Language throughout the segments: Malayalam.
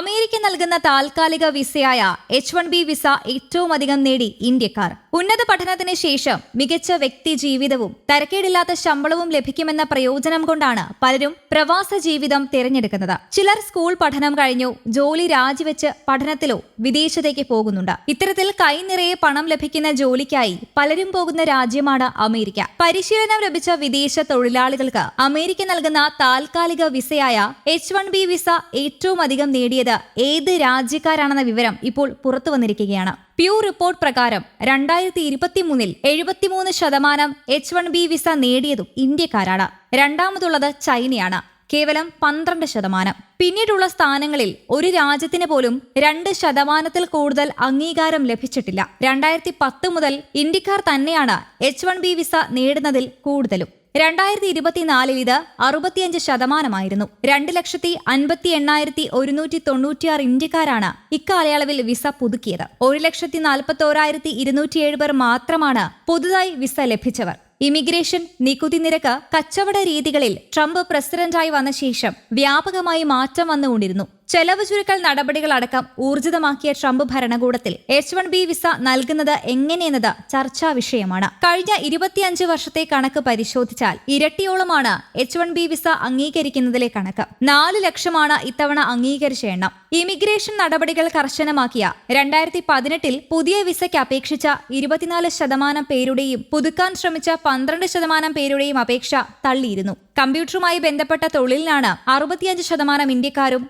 আমি അമേരിക്ക നൽകുന്ന താൽക്കാലിക വിസയായ എച്ച് വൺ ബി വിസ ഏറ്റവും അധികം നേടി ഇന്ത്യക്കാർ. ഉന്നത പഠനത്തിന് ശേഷം മികച്ച വ്യക്തി ജീവിതവും തരക്കേടില്ലാത്ത ശമ്പളവും ലഭിക്കുമെന്ന പ്രയോജനം കൊണ്ടാണ് പലരും പ്രവാസ ജീവിതം തിരഞ്ഞെടുക്കുന്നത്. ചിലർ സ്കൂൾ പഠനം കഴിഞ്ഞു ജോലി രാജിവെച്ച് പഠനത്തിലോ വിദേശത്തേക്ക് പോകുന്നുണ്ട്. ഇത്തരത്തിൽ കൈനിറയെ പണം ലഭിക്കുന്ന ജോലിക്കായി പലരും പോകുന്ന രാജ്യമാണ് അമേരിക്ക. പരിശീലനം ലഭിച്ച വിദേശ തൊഴിലാളികൾക്ക് അമേരിക്ക നൽകുന്ന താൽക്കാലിക വിസയായ എച്ച് വൺ ബി വിസ ഏറ്റവും അധികം നേടിയത് ഏത് രാജ്യക്കാരാണെന്ന വിവരം ഇപ്പോൾ പുറത്തു വന്നിരിക്കുകയാണ്. പ്യൂ റിപ്പോർട്ട് പ്രകാരം രണ്ടായിരത്തി ഇരുപത്തിമൂന്നിൽ എഴുപത്തിമൂന്ന് ശതമാനം എച്ച് വൺ ബി വിസ നേടിയതും ഇന്ത്യക്കാരാണ്. രണ്ടാമതുള്ളത് ചൈനയാണ്. കേവലം പന്ത്രണ്ട് ശതമാനം. പിന്നീടുള്ള സ്ഥാനങ്ങളിൽ ഒരു രാജ്യത്തിന് പോലും രണ്ട് ശതമാനത്തിൽ കൂടുതൽ അംഗീകാരം ലഭിച്ചിട്ടില്ല. രണ്ടായിരത്തി പത്ത് മുതൽ ഇന്ത്യക്കാർ തന്നെയാണ് എച്ച് വൺ ബി വിസ നേടുന്നതിൽ കൂടുതലും. രണ്ടായിരത്തി ഇരുപത്തിനാലിൽ ഇത് അറുപത്തിയഞ്ച് ശതമാനമായിരുന്നു. രണ്ട് ലക്ഷത്തി അൻപത്തി എണ്ണായിരത്തി ഒരുന്നൂറ്റി തൊണ്ണൂറ്റിയാറ് ഇന്ത്യക്കാരാണ് ഇക്കാലയളവിൽ വിസ പുതുക്കിയത്. ഒരു ലക്ഷത്തി നാൽപ്പത്തി ഓരായിരത്തി ഇരുന്നൂറ്റിയേഴ് പേർ മാത്രമാണ് പുതുതായി വിസ ലഭിച്ചവർ. ഇമിഗ്രേഷൻ നികുതി നിരക്ക് കച്ചവട രീതികളിൽ ട്രംപ് പ്രസിഡന്റായി വന്ന ശേഷം വ്യാപകമായി മാറ്റം വന്നുകൊണ്ടിരുന്നു. ചെലവ് ചുരുക്കൽ നടപടികളടക്കം ഊർജിതമാക്കിയ ട്രംപ് ഭരണകൂടത്തിൽ എച്ച് വൺ ബി വിസ നൽകുന്നത് എങ്ങനെയെന്നത് ചർച്ചാ വിഷയമാണ്. കഴിഞ്ഞ ഇരുപത്തിയഞ്ച് വർഷത്തെ കണക്ക് പരിശോധിച്ചാൽ ഇരട്ടിയോളമാണ് എച്ച് വൺ ബി വിസ അംഗീകരിക്കുന്നതിലെ കണക്ക്. നാല് ലക്ഷമാണ് ഇത്തവണ അംഗീകരിച്ച എണ്ണം. ഇമിഗ്രേഷൻ നടപടികൾ കർശനമാക്കിയ രണ്ടായിരത്തി പതിനെട്ടിൽ പുതിയ വിസയ്ക്ക് അപേക്ഷിച്ച ഇരുപത്തിനാല് ശതമാനം പേരുടെയും പുതുക്കാൻ ശ്രമിച്ച പന്ത്രണ്ട് ശതമാനം പേരുടെയും അപേക്ഷ തള്ളിയിരുന്നു. കമ്പ്യൂട്ടറുമായി ബന്ധപ്പെട്ട തൊഴിലിനാണ് അറുപത്തിയഞ്ച് ശതമാനം ഇന്ത്യക്കാരും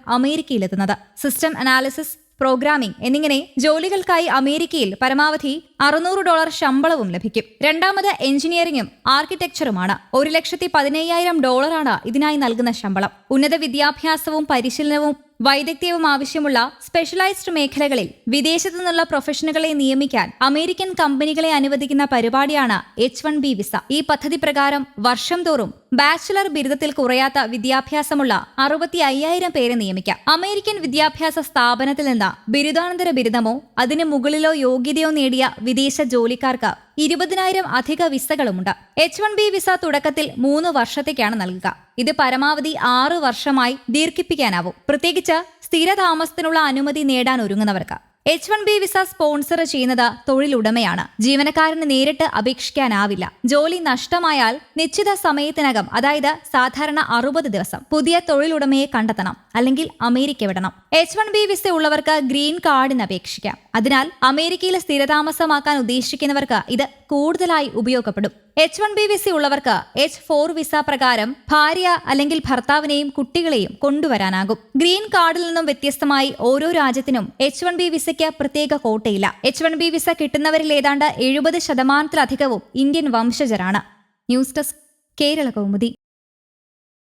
അമേരിക്കയിലെത്തുന്നത് സിസ്റ്റം അനാലിസിസ് പ്രോഗ്രാമിംഗ് എന്നിങ്ങനെ ജോലികൾക്കായി അമേരിക്കയിൽ പരമാവധി അറുന്നൂറ് ഡോളർ ശമ്പളവും ലഭിക്കും. രണ്ടാമത് എഞ്ചിനീയറിംഗും ആർക്കിടെക്ചറുമാണ്. ഒരു ലക്ഷത്തി പതിനയ്യായിരം ഡോളറാണ് ഇതിനായി നൽകുന്ന ശമ്പളം. ഉന്നത വിദ്യാഭ്യാസവും പരിശീലനവും വൈദഗ്ധ്യവും ആവശ്യമുള്ള സ്പെഷ്യലൈസ്ഡ് മേഖലകളിൽ വിദേശത്തു നിന്നുള്ള പ്രൊഫഷണലുകളെ നിയമിക്കാൻ അമേരിക്കൻ കമ്പനികളെ അനുവദിക്കുന്ന പരിപാടിയാണ് എച്ച് വൺ ബി വിസ ഈ പദ്ധതി പ്രകാരം വർഷം തോറും ബാച്ചിലർ ബിരുദത്തിൽ കുറയാത്ത വിദ്യാഭ്യാസമുള്ള അറുപത്തി അയ്യായിരം പേരെ നിയമിക്കാം. അമേരിക്കൻ വിദ്യാഭ്യാസ സ്ഥാപനത്തിൽ നിന്ന് ബിരുദാനന്തര ബിരുദമോ അതിന് മുകളിലോ യോഗ്യതയോ നേടിയ വിദേശ ജോലിക്കാർക്ക് ഇരുപതിനായിരം അധിക വിസകളുമുണ്ട്. എച്ച് വൺ ബി വിസ തുടക്കത്തിൽ മൂന്ന് വർഷത്തേക്കാണ് നൽകുക. ഇത് പരമാവധി ആറ് വർഷമായി ദീർഘിപ്പിക്കാനാവും. പ്രത്യേകിച്ച് സ്ഥിരതാമസത്തിനുള്ള അനുമതി നേടാൻ ഒരുങ്ങുന്നവർക്ക്. H one B visa sponsor ചെയ്യുന്നത് തൊഴിലുടമയാണ്. ജീവനക്കാരന് നേരിട്ട് അപേക്ഷിക്കാനാവില്ല. ജോലി നഷ്ടമായാൽ നിശ്ചിത സമയത്തിനകം അതായത് സാധാരണ അറുപത് ദിവസം പുതിയ തൊഴിലുടമയെ കണ്ടെത്തണം അല്ലെങ്കിൽ അമേരിക്ക വിടണം. എച്ച് വൺ ബി വിസ ഉള്ളവർക്ക് ഗ്രീൻ കാർഡിന് അപേക്ഷിക്കാം. അതിനാൽ അമേരിക്കയിൽ സ്ഥിരതാമസമാക്കാൻ ഉദ്ദേശിക്കുന്നവർക്ക് ഇത് കൂടുതലായി ഉപയോഗപ്പെടും. എച്ച് വൺ ബി വിസ ഉള്ളവർക്ക് എച്ച് ഫോർ വിസ പ്രകാരം ഭാര്യ അല്ലെങ്കിൽ ഭർത്താവിനെയും കുട്ടികളെയും കൊണ്ടുവരാനാകും. ഗ്രീൻ കാർഡിൽ നിന്നും വ്യത്യസ്തമായി ഓരോ രാജ്യത്തിനും എച്ച് വൺ ബി വിസയ്ക്ക് പ്രത്യേക കോട്ടയില്ല. എച്ച് വൺ ബി വിസ കിട്ടുന്നവരിൽ ഏതാണ്ട് എഴുപത് ശതമാനത്തിലധികവും Indian വംശജരാണ്. News desk Kerala Kaumudi.